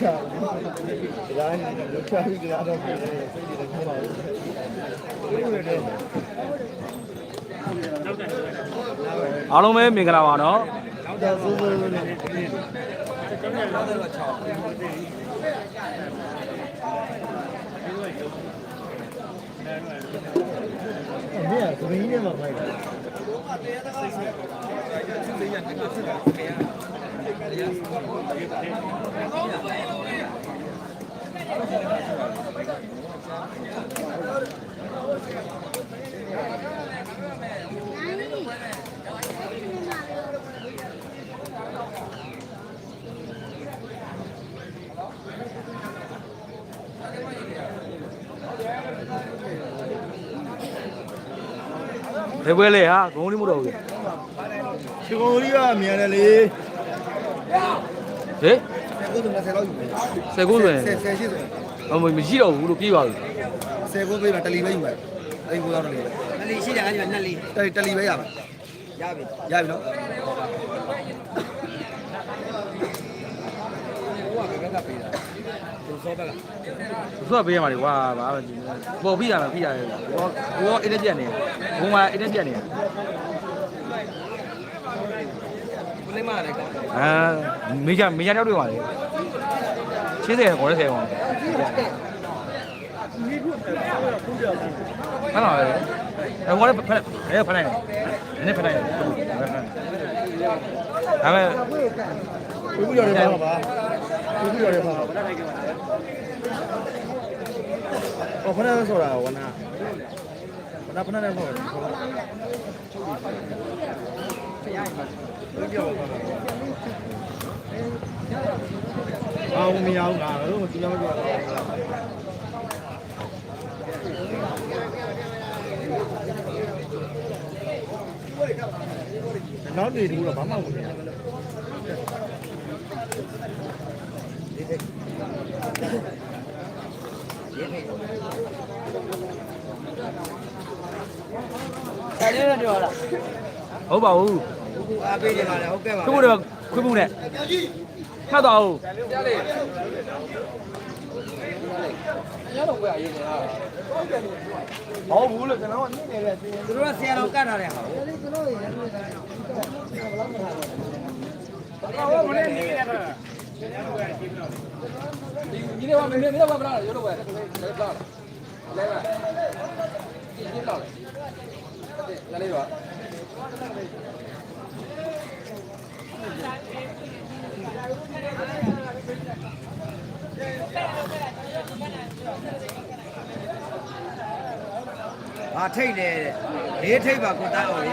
ချာဒီလားဒီချာပြီးကြတော့ပြည့်တယ်စိတ်တွေခင်းလာတယ်ဒီလိုလေအားလုံးပဲမင်္ဂလာပါနော်ဒါစိုးစိုးလေးအမေကဂရင်းနဲ့မှာဖိုက်တာ ဘယ်ပွဲလဲဟာဂုံးလေးမတော့ဘူးချီကုန်ကြီးကမြန်တယ်လေ ဟေးကိုယ်က10လောက်ယူမယ်ဆယ်ကိုဆိုရင်10 10ရှိဆိုရင်အမမရှိတော့ဘူးလို့ပြေးပါပြီ10ကိုပေးမှတလီပဲယူမယ်အဲ့ကိုရောက်တယ်နှစ်လီရှိတယ်အဲ့ဒီမှာနှစ်လီတတလီပဲရမယ်ရပြီရပြီနော်သူစောဘက်ကသူကပေးရမှာလေကွာဘာပဲပေါ်ပြီးရမှာပြီးရတယ်ဘောဘောအင်းနဲ့ပြက်နေဘုံမှာအင်းနဲ့ပြက်နေဘလိ မလည်းကောင်းအာမေဂျာမေဂျာတောက်တွေပါလေချင်းတယ်ခေါ်တဲ့ဆယ်ကောင်ဟာလားအဲ့ဘောလည်းဖက်အဲ့ဖက်နိုင်တယ်နည်းဖက်နိုင်တယ်ဒါပေမဲ့ဝိပုရော်တွေပါပါဝိပုရော်တွေပါဟောခဏလေးဆိုတာဝနာဝနာဖနာနဲ့ပေါ့အော်မရ အောင်လားတို့ဒီလောက်ပြောနောက်နေတူတော့ဘာမှမဝင်ဘူးတယ်တယ်တော့ပြောလားဟုတ်ပါ ဘူးအားပေးနေပါလေဟုတ်ကဲ့ပါခွေးမှုတွေခွေးမှုနဲ့ဖတ်တော့ဦးဟောဘူးလို့ကျွန်တော်ကနေနေတဲ့သူတို့ကဆရာတော်ကတ်ထားတဲ့ဟာဒီနေ့ကမင်းမင်းတော့ဗလားရောတော့ပဲလဲဗလားလဲပါဒီလောက်လဲလေတော့။ ဟာထိတ်တယ်တဲ့။လေးထိတ်ပါကိုတန်းအောင်လေ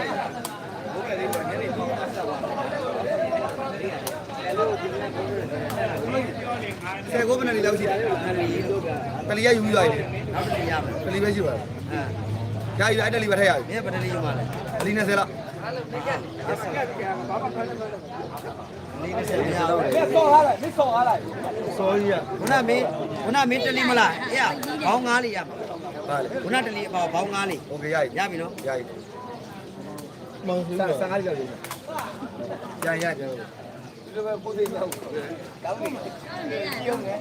ဆယ်ကိုဘယ်နဲ့လောက်ရှိတယ်။အဲ့ဒီလို့ကတလီရယူပြီးသွားပြီနောက်တစ်ရမယ်တလီပဲရှိပါလား။ဟမ်ရယူအဲ့တလီပဲထည့်ရပြီ။မင်းဘယ်တည်းယူမှာလဲတလီနဲ့ဆယ်လောက်။လေးတစ်ဆက်မရတော့ဘူး။ဆော့ထားလိုက်မင်းဆော့ထားလိုက် sorry อ่ะခုနမင်းခုနမင်းတလီမလားအေးဘောင်းငါးလေးရပါပါလေခုနတလီဘောင်းငါးလေး okay ရရပြီနော်ရရမောင်ဆူဆန်ငါးလေးရပြီရရရ လိုပဲပို့သေးရောက်။ကောင်းပြီ။ပြုံးငယ်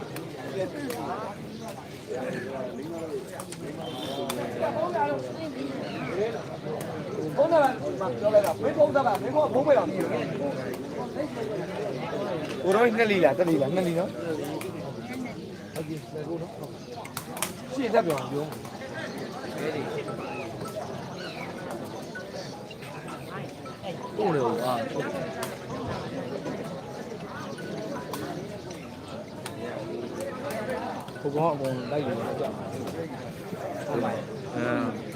ဘုန်းတော်ကပြောလိုက်တာမင်းဘုန်းတော်ကမင်းဘုန်းဘုန်းပဲတော့မြည်တယ်ကိုတော့နှစ်လီလားတလီလားနှစ်လီနော်ဟုတ်ပြီလေကိုနော်ရှေ့တက်ပြောင်းပြောကိုလေဦးအာဘုကောအကုန်လိုက်ယူကြဟုတ်ပါ အဲ။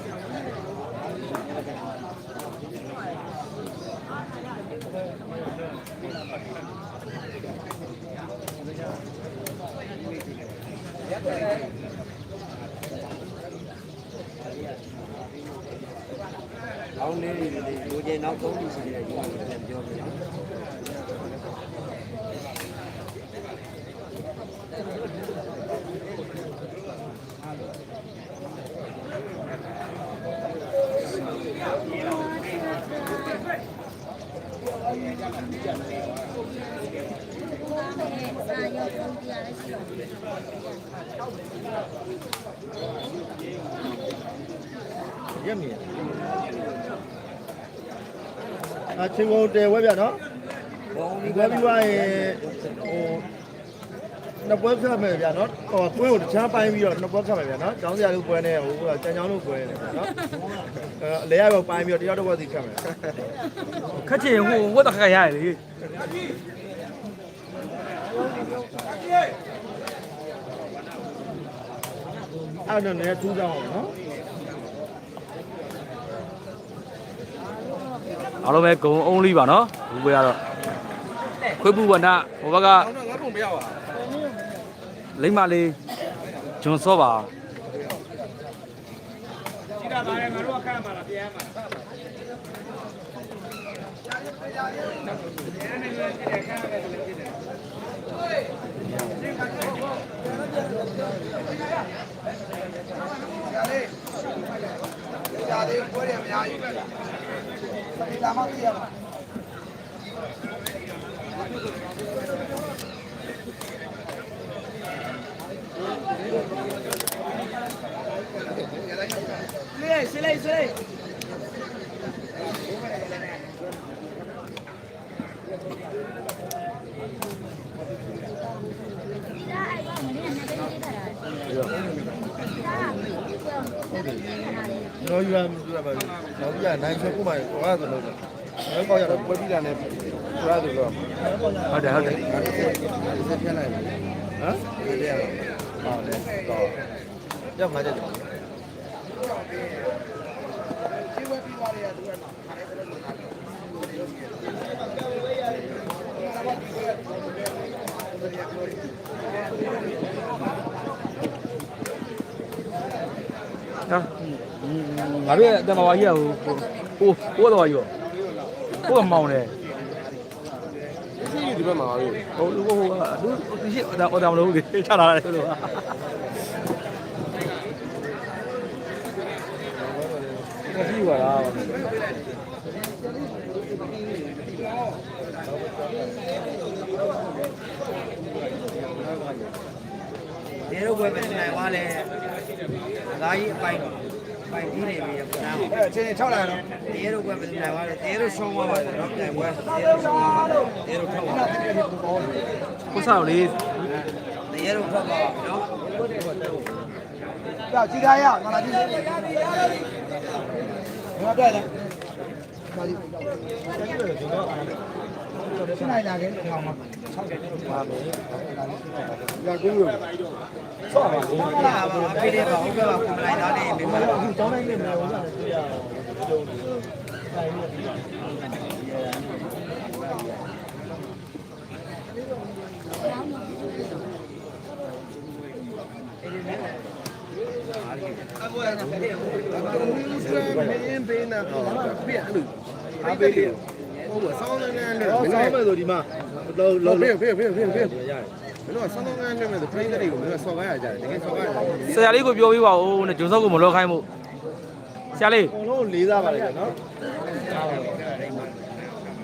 ကောင်းလေးတွေလိုချင်နောက်ဆုံးပြီးရှိတယ်ဒီလိုပြန်ပြောပြနော်။ ဆ ရုပ်ပုံတရားလည်းရှိတော့ ရ က်မြင်အချင်းကုန်တယ်ဝဲပြနော်ဒီဝဲပြီးသွားရင်ဟိုနှစ်ပွဲဖြတ်မယ်ဗျာနော်ဟိုပွဲကိုတခြားပိုင်းပြီးတော့နှစ်ပွဲဖြတ်မယ်ဗျာနော်ကျောင်းစရာလို့ပွဲနေဟိုကျန်ချောင်းလို့ပွဲနေဗျာနော်အဲအလဲရတော့ပိုင်းပြီးတော့တယောက်တစ်ဝက်စီဖြတ်မယ်ခက်ချင်ဟိုဝတ်တခါရတယ်လေအဲ့တော့လည်းထူးကြအောင်နော် အားလုံးပဲဂုံအုံးလေးပါနော်ဘူးပွဲကတော့ခွေးပူဝနဟိုဘက်ကငါပုံမရပါလိမ့်မလေးဂျွန်စောပါရာသေးပွဲရအများကြီး ဒီလာမှသိရမှာ ဒါအဲ့ကမင်းနဲ့နေနေကြတာဒါ ကျွန်တော်ယူရပြရပါဘူးနောက်ပြနိုင်ချက်ကိုမှဟောရသလိုပဲနောက်ပေါက်ရ တော့ပွဲပြီးတာနဲ့ဆိုရတယ်လို့ဟုတ်တယ်ဟုတ်တယ်ဆက်ပြလိုက်ဟမ်ဒီရပါဟုတ်တယ်တော့ရောက်မှာကြတယ်ဟာငါတို့ရဲ့အတမဝါကြီးကဟိုဟိုဟိုတော့ရောဟို ကမောင်းတယ်ရှိဒီဘက်မှာလေဟိုဟိုဟိုသူသူရှိအတအတမလို့လေချလာတယ်လို့ဟာရှိပါလားဒီလိုပဲပြန်နိုင်သွားလဲအသားကြီးအပိုင် ပိုင်ကြီးနေပြီပြန်အောင်အဲ့အချင်း6လိုက်တော့ဒီလိုပဲပြန်နိုင်သွားလဲဒီလိုရှုံးသွားပါတယ်တော့ပြန်ပွဲဒီလိုရှုံးသွားပါတယ်ဒီလိုထောက်ပါကိုဆောက်လေးဒီလိုထောက်ပါနော်ကြောက်ကြည့်ထားရမလားကြည့်ဘာပြလဲဘာဒီရှင်းလိုက်လာခဲ့ထောင်မှာပါမယ်ရကုန်းရဆော့ပါဘူးဟုတ်ပါပါအဖေလေးပါဟုတ်ကဲ့ပါကွန်ပလိုင်သားလေးမိမအခုကျောင်းတိုင်းနဲ့မ ယ်ဟိုကတွေ့ရအောင်မင်းပေးနေတော့ပြအဲ့လိုအားပေးတယ်ဟုတ်ပါဆောင်းနေနေလေဟောဆောင်းမယ်ဆိုဒီမှာ လောလောဖေးဖေးဖေးဖေးဖေးရတယ်မင်းတို့ဆောင်းနေနေမယ်ဆိုဖိနေတွေကိုမင်းတို့ဆော်ကားရကြတယ်တကယ်ဆော်ကားရတယ်ဆရာလေးကိုပြောပြပါဦးနဲ့ဂျွန်စောကိုမလောခိုင်းမှုဆရာလေးအကုန်လုံးလေးစားပါလေနော်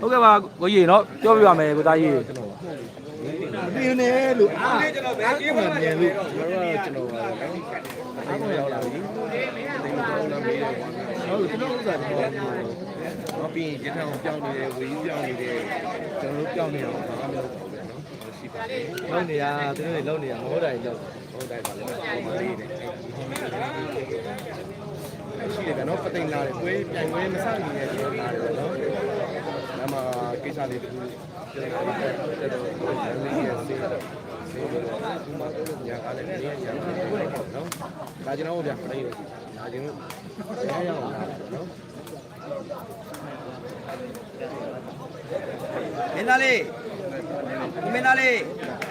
ဟုတ်ကဲ့ပါကိုကြီးနော်ပြောပြပါမယ်ကိုသားကြီးမပြင်းနဲ့လို့အားကျွန်တော်ပဲအေးမှမြင်လို့ကျွန်တော်ကကျွန်တော်ပါနော်အားကိုရောက်လာပြီဟုတ်ကျွန်တော်ဥစ္စာကျွန်တော် တော့ပြီးရင်ရထအောင်ပြောင်းနေတယ်ဝေကြီးပြောင်းနေတယ်ကျွန်တော်တို့ပြောင်းနေအောင်ဘာမှမလုပ်ပါဘူးနော်ရှိပါတယ်လုံးနေရသူတို့လုံးနေရမဟုတ်တိုင်းရောက်ဟုတ်တယ်ပါလေပုံမှန်လေးတယ်ရှိတယ်ကတော့ပသိမ်လာတယ်ပွဲပြိုင်ပွဲမဆောက်နေတဲ့ကျွန်တော်လာတယ်နော်ဒါမှကိစ္စလေးတခုကျွန်တော်တက်တော့လေးရစေးတော့စေးတော့ဒီမှာတော့ညာကလည်းနေရာညာတယ်နော်ဒါကျွန်တော်တို့ဗျာပသိမ်ဒါကျွန်တော်ရရအောင်လာတယ်နော် မင်းသားလေးမင်းသားလေး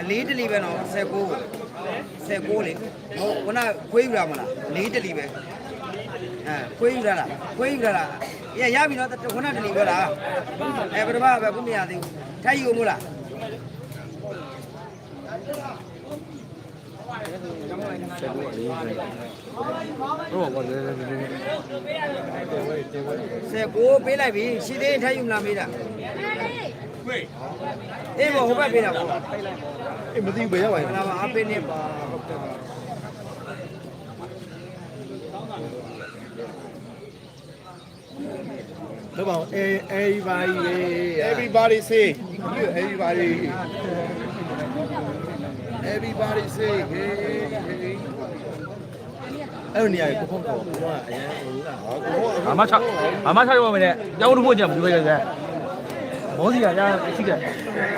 အလေးတလီပဲနော်19 19လေဟုတ်ခုနခွေးယူရမလားအလေးတလီပဲအဲခွေးယူရလားခွေးယူရလားရရပြီနော်ခုနတလီပဲလားအဲပထမပဲခုမရသေးဘူးထိုက်ယူမို့လားဟုတ်ပါဘူး 19ပေးလိုက်ပြီရှိသေးရင်ထိုက်ယူမလားမေးတာအေးဘောဟိုဘက်ပေးတာပေါ့အေးမသိဘူးဘယ်ရောက်ပါလဲလာပါအပိနေပါဟုတ်ကဲ့ပါတော့ပါအေး everybody everybody say everybody everybody say hey hey အဲ့လိုနေရာကိုဖုန်းခေါ်ဘုရားအရင်ဟိုလားဟာကိုဘာမှချဘာမှချရပါမယ်နဲ့ကြောင်းတို့ဖို့ကြံမလို့ရခဲ့မောစီကညာရှိတယ်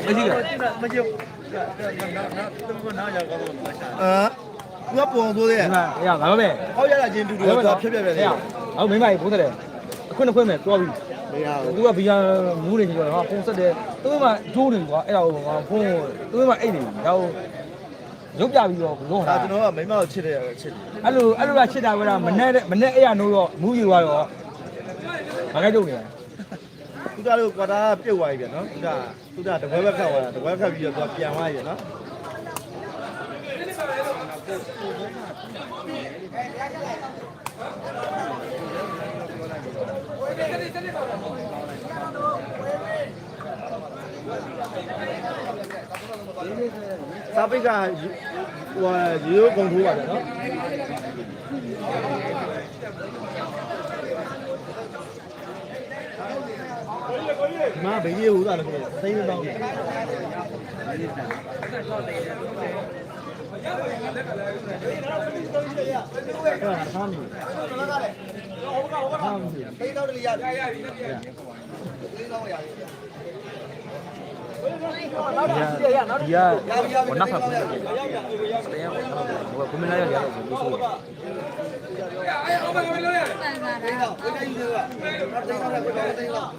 မရှိတယ်မကြည့်အာသူကပုံဆိုးသေးတယ်ဒီမှာရငါမမဲဟောက်ရတာချင်းတူတူတော့ဖြတ်ဖြတ်ဖြတ်ဖြတ်အော်မိမကြီးဘိုးတယ်အခွင့်အခွင့်မဲ့တွားပြီမရဘူးသူကဘီယာမူးနေကြတော့ဟာဖုန်းဆက်တယ်သူကမှဂျိုးနေကွာအဲ့ဒါကိုငါဖုန်းသူကမှအိတ်နေပြီဒါကို ရုပ်ပြပြီးတော့ဘလုံးဒါဟာကျွန်တော်ကမိမကိုချစ်တယ်ချစ်တယ်အဲ့လိုအဲ့လိုကချစ်တာကမနဲ့မနဲ့အဲ့ရနိုးတော့မူးယူသွားတော့ဘာလဲကြုံနေလဲသူကလို့ကွာတာပြုတ်သွားပြီဗျနော်သူကသူကတပွဲဘက်ခတ်သွားတာတပွဲခတ်ပြီးတော့သူပြန်သွားပြီနော် စာပိတ်ကဟိုရေရိုးကုန်ထိုးပါတယ်နော်မဘေးကြီးဟူတာလည်းသိနေတော့အဲ့ဒါဆမ်းပြီဆမ်းပြီဖိတော့တလီရတယ် ဒီကဒီကဘာနာဖတ်ဘူးတရားဟိုကမင်းလာရရတယ်ဆိုလို့ဆိုပန်ကားတာဝိဒ္ဓကြီးတွေကတိတ်တော့လည်းပြောတိတ်တော့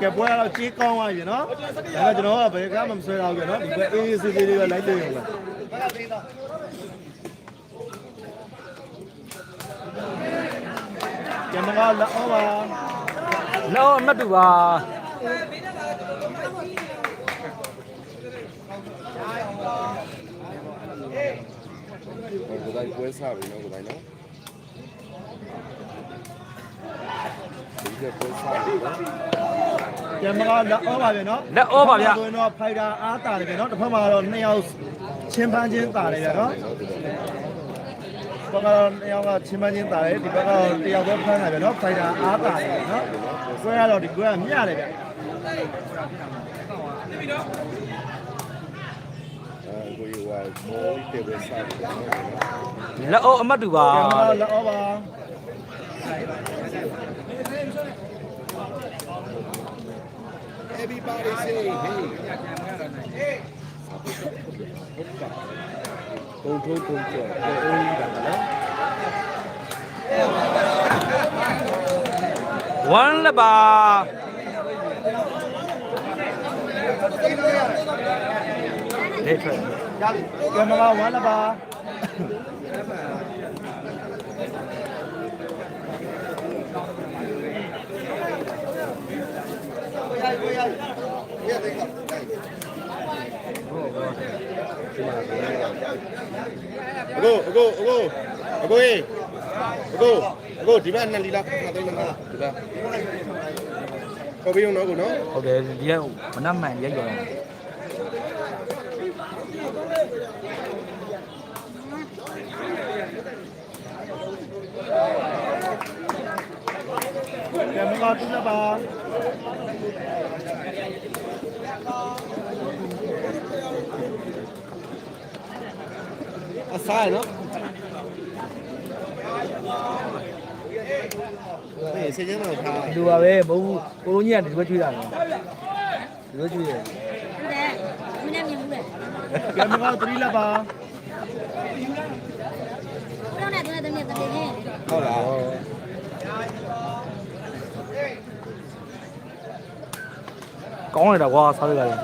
ကဲပွဲကတော့ကြေးကောင်းသွားပြီနော်ဒါကကျွန်တော်ကဘယ်ကမှမဆွဲတော့ဘူးနော်ဒီပွဲအေးအေးဆေးဆေးလေးပဲလိုက်တွေ့ရုံပဲဘာကတိတ်တော့ကျမကလက်အောပါလောအမတ်တူပါ ကိုတိုင်းပွဲစားပြီနော်ကိုတိုင်းနော်ဒီကပွဲစားပြီနော်ကျမကလက်အောပါပဲနော်လက်ဩပါဗျဆိုရင်တော့ဖိုက်တာအားတာတယ်ပဲနော်တစ်ဖက်မှာတော့နှစ်ယောက်ချင်းပန်းချင်းတာတယ်ဗျနော်ဘက်ကတော့နှစ်ယောက်ကချင်းပန်းချင်းတာတယ်ဒီဘက်ကတော့တယောက်တော့ဖမ်းတာပဲနော်ဖိုက်တာအားတာတယ်နော်ဆွဲရတော့ဒီကွဲကမြရတယ်ဗျ အဲကိုယူဝါဘောဒီပွဲစားပြီနော်လက်ဩအမတ်တူပါကျမကလက်အောပါ everybody say hey ကုန်ထုံးကုန်ကျော်အိုးကြီးတာနော်ဝမ်းလက်ပါ လေးထွက်ကျမကဝမ်းလက်ပါအကိုအကိုအကိုအကိုရေအကိုအကိုဒီဘက်နှစ်လီလားခါသိမ်းလားဒီဘက် ခေါ်ပြီးအောင်နော်ကိုနော်ဟုတ်တယ်ဒီကမနှမှန်ရိုက်ရောကျမ ကတူလက်ပါအစားရနော်ဟေးစေချင်တော့ထားဒီလိုပါပဲမဟုတ်ဘူးကိုလုံးကြီးကဒီဘက်ချွေးတာနော်ဒီဘက်ချွေးတယ်ဟုတ်တယ်မင်းနဲ့မြင်ဘူးလေကျမကသတိလက်ပါဘုရားနဲ့တူတဲ့တည်းတည်းချင်းဟုတ်လားကောင်းလိုက်တာကွာစားရတာလေ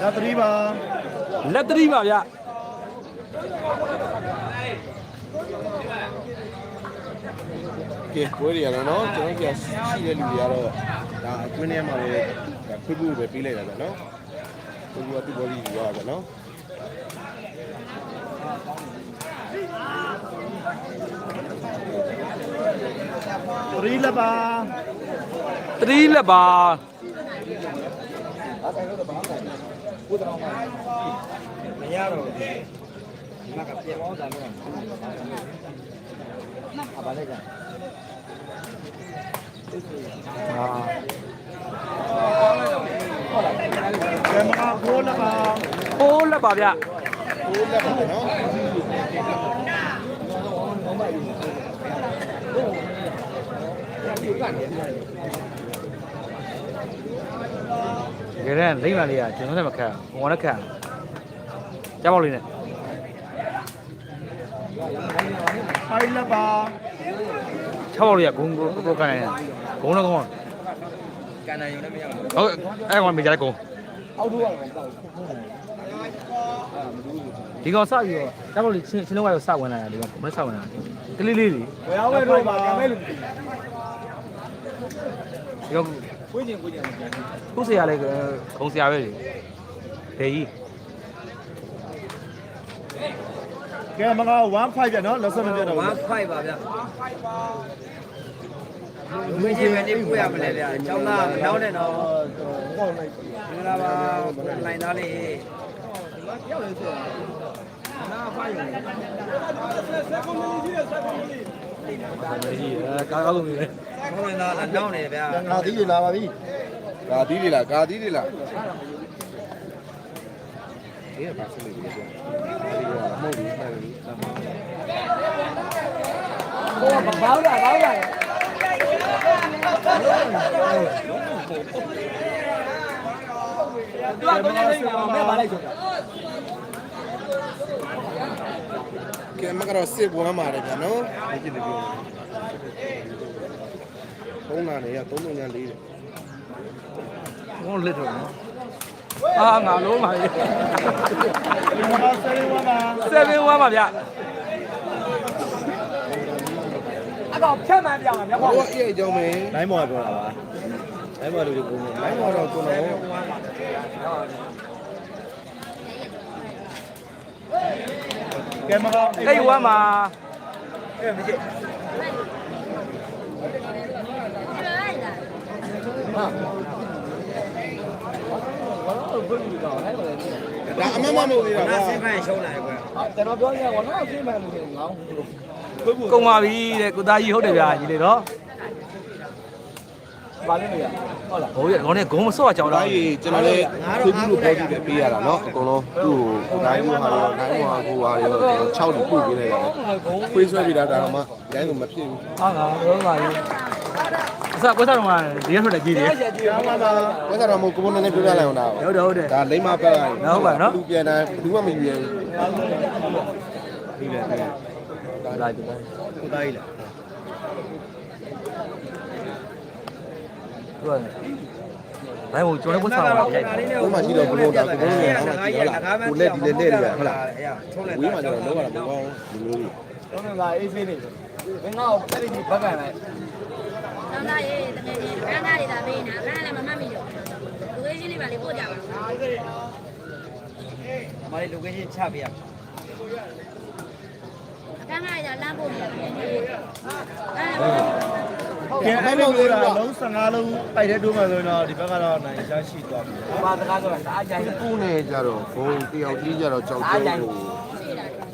ဒါသတိပါလက်တရီပါဗျ ကဲပွဲတွေရတော့နော်ကျွန်တော်ပြရှိတဲ့လူတွေကတော့ဒါအတွင်းထဲမှာပဲဒါခွေးဖို့ပဲပေးလိုက်တာပဲနော်သူကသူ့ဘောဒီယူရပါနော်သရီလက်ပါတတိလက်ပါမရတော့ဒီမှာကပြေပေါင်းတာလို့အပါလိုက် ကြဟာကဲမကကိုလက်ပါဖိုးလက်ပါဗျကိုလက်ပါနော်တကယ်တမ်းလိမ့်မှန်လေးကကျွန်တော်လည်းမခက်ဘူးဘုံကလည်းခက်ကြားပေါက်လေးနဲ့ဖိုင်လက်ပါ 6ပေါက်လေးကဂုံကိုကိုကန်နေတယ်ဂုံတော့ကောင်းကန်နိုင်ရုံနဲ့မရဘူးဟုတ်အဲ့ကောင်မေကြတဲ့ဂုံအောက်တို့ကတော့တောက်ဒီကောင်စပြီးတော့ကြားပေါက်လေးချင်းချင်းလုံးကတော့စဝင်လာတာဒီကောင်မစဝင်လာကလေးလေးလေးဝယ်အောင်ဝယ်တော့ပါကဲမဲ့လူဒီကောင်ကိုကျင်ကိုကျင်ခုဆရာလေးဂုံဆရာပဲလေဒေကြီး ကဲမက15ပြနော်လက်စမပြတော့ဘူး1.5ပါဗျာဝင်းချင်းပဲနေပြရမလဲဗျာကျောင်းသားမနှောင်းနဲ့တော့ဟောလိုက်မင်္ဂလာပါနိုင်သားလေးဒေကြီးအဲကာကောက်လို့နေတယ်ခေါင်းနိုင်သားလားနှောင်းနေဗျာငါသီးတွေလာပါပြီကာသီးတွေလားကာသီးတွေလား ဒီကပါစလေးတွေပြောဒီကမဟုတ်ဘူးမှန်တယ်ဟိုကဘောင်းလာဘောင်းလာသူကတော့နေနေမှာမပါလိုက်ဆိုတာကဲမကတော့စစ်ဝမ်းပါတယ်ဗျာနော်ဒီကြည့်နေပြောသုံးနာနေရသုံးလုံးညာလေးတယ်ဘုံလစ်တော့နော် အာငါလုံးပါလေဒီမှာဆယ်ဝါမှာ7 1ပါဗျအကောင်ဖြတ်မှန်းပြအောင်မြတ်ဟောဘောအေးအကြောင်းမင်းနိုင်မော်ပြောတာပါနိုင်မော်လူတွေပုံနေလိုင်းတော့ကိုတော့ကဲမကအိတ်ဝမ်းမှာအဲ့မကြည့် ခွင့်ပြုတာဟဲ့လို့လည်းဒါအမမမဟုတ်သေးတာကွာစိတ်ဖန်ရှုံးလာတယ်ကွာကျွန်တော်ပြောရကွာနော်စိတ်ဖန်လို့လည်းငောင်းခွင့်ပြုကုန်ပါပြီတဲ့ကိုသားကြီးဟုတ်တယ်ဗျာကြီးလေတော့ပါလိမ့်မယ်ဟုတ်လားဘိုးရကောင်းနဲ့ဂုံမဆော့ကြောင်လားကြီးကျွန်တော်လည်းသူ့ကိုပေါ်ကြည့်တယ်ပေးရတာနော်အကုန်လုံးသူ့ကိုကိုတိုင်းကိုဟာရောတိုင်းကိုဟာကိုဟာရော6လူပို့ပေးလိုက်တာခွေးဆွဲပြီးတာဒါတော့မှတိုင်းကိုမဖြစ်ဘူးဟာငါတော့ပါလိမ့် အစကွက်စားတော့ဒီရက်ထွက်တယ်ကြီးတယ်ဆက်ကြည့်ကဲမကဘယ်ကတော့မကိုဘုန်းနဲ့ပြောပြလိုက်အောင်ဒါဟုတ်တယ်ဟုတ်တယ်ဒါလိမ့်မပတ်လိုက်ဟုတ်ပါနော်သူပြန်တိုင်းဘူးမှမယူရဘူးဒီလေဒီလာကြည့်ကိုသားကြီးလားသူကဘိုင်းကိုကျွန်တော်ကွက်စားတော့ရိုက်တယ်ဘုမှရှိတော့ဘုံတော့ကိုဘုန်းနဲ့ဟောမှာကြည့်ဟုတ်လားကိုလက်ဒီလက်လက်တွေဟုတ်လားထုံးလိုက်ဝေးမှာကျတော့လောရတာမကောင်းဘူးလူမျိုးတွေတော့ငါအေးဆေးနေတယ်ဘယ်ငါ့ကိုတက်ပြီးဘက်ကန်လို က်တောင်းသားရေးတကယ်ကြီးခန်းသားတွေသာပေးနေတာခန်းလည်းမမှတ်မိတော့လူကြီးချင်းလေးပါလေပို့ကြပါမလေးလူကင်းချင်းချပြရခန်းသားတွေသာလမ်းပို့နေတယ်အဲ့ဒါကဲအဲ့လိုပြောတာလုံး15လုံးပိုက်တဲ့တိုးမှဆိုရင်တော့ဒီဘက်ကတော့နိုင်ရရှိသွားပြီဘာစကားဆိုတာအားကြိုင်ကိုနဲ့ကြတော့ဘုံတယောက်ကြီးကြတော့ကြောက်ကြောက်ကို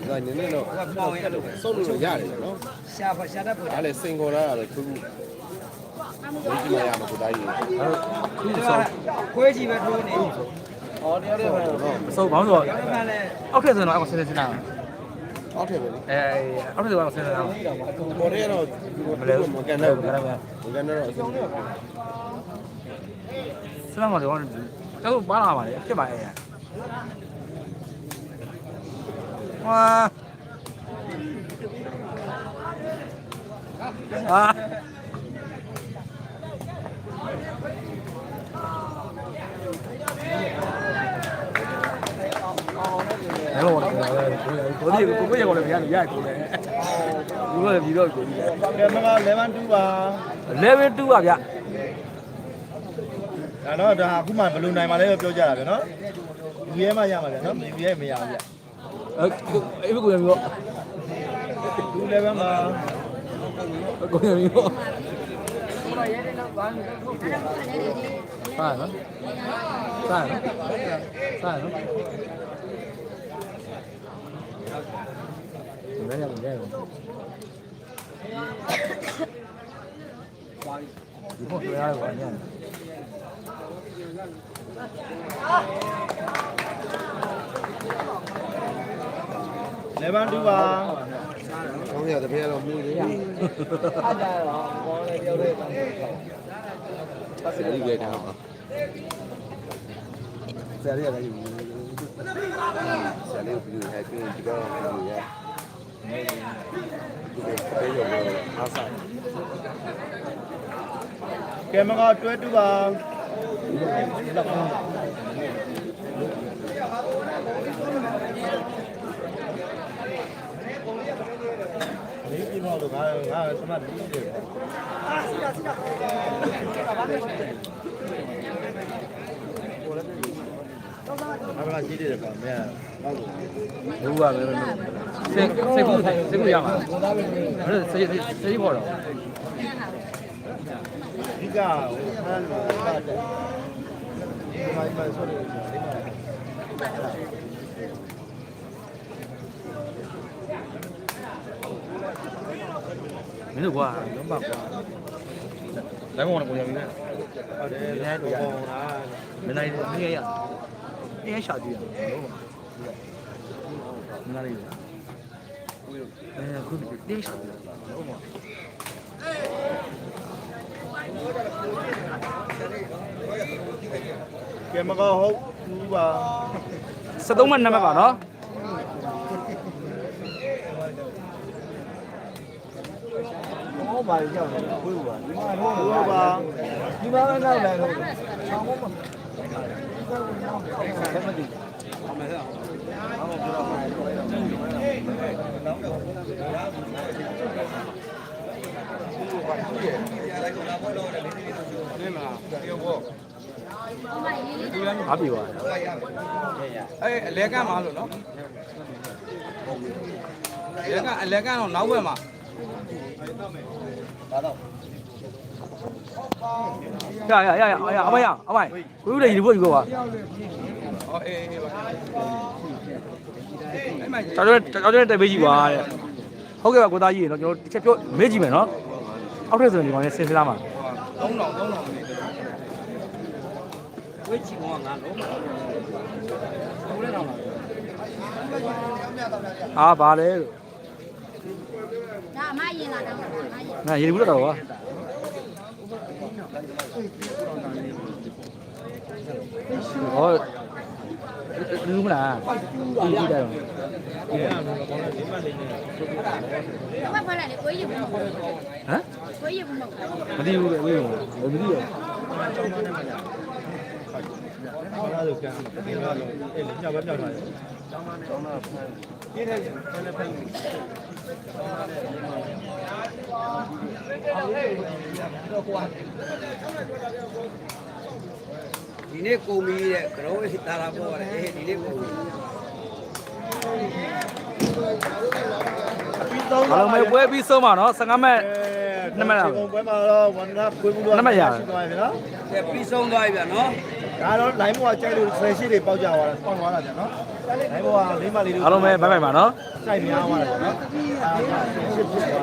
ဒါနည်းနည်းတော့ဟိုကပေါင်းရလို့ပဲစုပ်လို့ရတယ်နော်ရှာဖရှာတတ်ဖို့ဒါလည်းစိန်ခေါ်ရတာပဲသူခု ဝေးကြည့်ရမှာကိုတိုင်းကြီးခုစောခွေးကြီးပဲထိုးနေဟောတယောက်တည်းပဲနော်အစုံဘောင်းဆိုကျောင်းသားလည်းအောက်ထက်ဆိုတော့အောက်ဆင်းနေစနေတာအောက်ထည့်ပဲလေအဲအောက်ထက်ဆိုတော့ဆင်းနေတာပေါ်ရဲတော့မလဲမကန်တော့ဘူးကလည်းမကန်တော့အဆုံးစမ်းမလို့တော့ပါလာပါလေဖြစ်ပါရဲ့ဝါအာ အဲ့လိုတော့ ကိုဒီကိုကိုရကောလည်းမရလို့ရကိုလည်းဘူးလည်းပြီးတော့ကိုဒီကဲမက11 2ပါ level 2ပါဗျဒါတော့ဒါအခုမှဘယ်လိုနိုင်မှာလဲပြောကြတာဗျနော်ဒီရဲမှရမှာဗျနော်ဒီရဲမရဘူးဗျအဲ့အဲ့ကိုရပြီးတော့2 level မှာအကုန်ရပြီပေါ့အဲ့ဒါကလည်းဒီစားရနော်စားရနော်စားရနော် ဘယ်ရမလဲဒီပေါ်ရရပါညံ့လေဘန်တူပါကောင်းရတဲ့ဖေးတော့မှုသေးရအားကြတော့ဘောလေးပြောလေးပတ်စရီပဲထားပါဆရာလေးလည်းယူဆရာလေးကိုပြီးရတဲ့ဒီကောင်ကိုယူရဒီပေရော အားစားကဲမကတွဲတူပါလေးပြမောလို့ငါငါသမတ်ပြီးတယ်အာ ဘာကြီးတယ်ကွာမြန်ဟုတ်လို့ဘူးပါပဲစိတ်စိတ်ကိုစိတ်ကိုရမှာအဲ့ဒါစိတ်စိတ်ပေါ်တော့ဒီကဟိုဟန်လာတယ်ဒီမိုင်းမိုင်းဆိုတယ်မင်းတို့ကွာလုံးပါကွာလိုင်းမောင်ကိုရပြီလေဟုတ်တယ်လည်းတော့ပေါင်းတာမင်းနိုင်မင်းရ ရအဲ့ရှာကြည့်ရမင်းနိုင်အဲခုတင်းရှာကြည့်ဟုတ်ပါကဲမကဟုတ်တူပါ73မှတ်နံပါတ်ပါနော်ဟောပါရောက်တယ်ခွေးပါဒီမှာတော့တူပါဒီမှာလည်းနောက်တယ်ဟုတ်တယ်မသိ အားပြေပါအဲ့အလဲကန့်မှာလို့နော်အလဲကန့်အလဲကန့်တော့နောက်ဘက်မှာ ရရရရအမရအမိုင်ကိုယူတယ်ဒီဘက်ယူကွာဟောအေးအေးပါအဲ့မှာတော်တော်တော်တော်တက်ပေးကြည့်ပါတဲ့ဟုတ်ကဲ့ပါကိုသားကြီးရေနော်ကျွန်တော်တစ်ချက်ပြောမေးကြည့်မယ်နော်အောက်ထက်ဆိုရင်ဒီကောင်လေးစင်စလာမှာ3000 3000နေတယ်အာပါလေလို့ဒါအမရင်လာတော့အ မရင်ငါရေဘူးတော့ကွာဟောလူမလားဒီကြည့်တယ် ဘာဖလဲလေကိုကြီးဘူးမဟုတ်ဟမ်ကိုကြီးဘူးမဟုတ်မသိဘူးလေဝေးဘူးမသိရဟောလာလို့ကံဒီမှာလို့အဲ့လေညဘက်မြောက်ထားတယ်ဒီနေ့ကုန်ပြီတဲ့ကရောတာလာပေါ်တယ်အေးဒီနေ့ကုန်ပြီပြီးသုံးဘာလို့မဲပွဲပြီးဆုံးမှာနော်15မဲ့နှစ်မှတ်လားဒီပွဲမှာတော့ဝန်ကပွေးမှုတော့နှစ်မှတ်ရတယ်ရှိသွားပြီနော်ကဲပြီးဆုံးသွားပြီဗျာနော် ဒါတော့ line ဘောကကြိုက်လို့ဆယ်ရှိတွေပေါက်ကြသွားတာပေါက်သွားတာဗျာနော် line ဘောကလေးမလေးတို့အားလုံးပဲဘိုင်ဘိုင်ပါနော်စိုက်များသွားတာဗျာနော်အာရှစ်ဖြစ်သွား